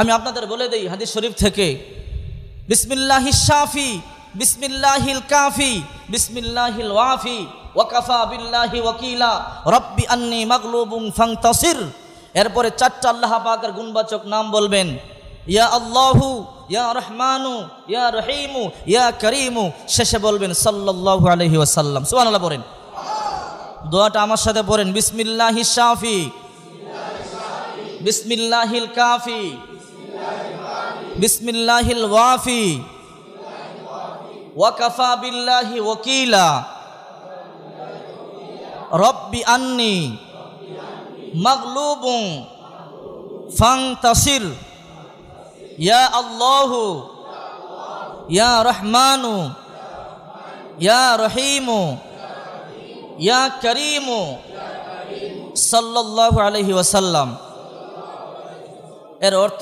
আমি আপনাদের বলে দেই, হাদিস শরীফ থেকে, বিসমিল্লাহি শাফি, বিসমিল্লাহিল কাফি, বিসমিল্লাহিল ওয়াফি, ওয়াকাফা বিল্লাহি ওয়াকিলা, রব্বি আন্নি মাগলুবুন ফাংতাসির। এরপরে চারটা আল্লাহ পাকের গুণবাচক নাম বলবেন, ইয়া আল্লাহু, ইয়া রহমানু, ইয়া রহিমু, ইয়া করিমু। শেষে বলবেন, সাল্লাল্লাহু আলাইহি ওয়াসাল্লাম। সুবহানাল্লাহ পড়েন। দোয়াটা আমার সাথে পড়েন, বিসমিল্লাহি শাফি, বিসমিল্লাহিল কাফি। বিসমিল্লাহিল ওয়াফি। ওয়াকাফা বিল্লাহি ওয়াকিলা। রব্বি আন্নি মাগলুবুন ফাংতাসির। ইয়া আল্লাহু, ইয়া রহমানু, ইয়া রহিমু, ইয়া করিমু। সাল্লাল্লাহু আলাইহি ওয়াসাল্লাম। এর অর্থ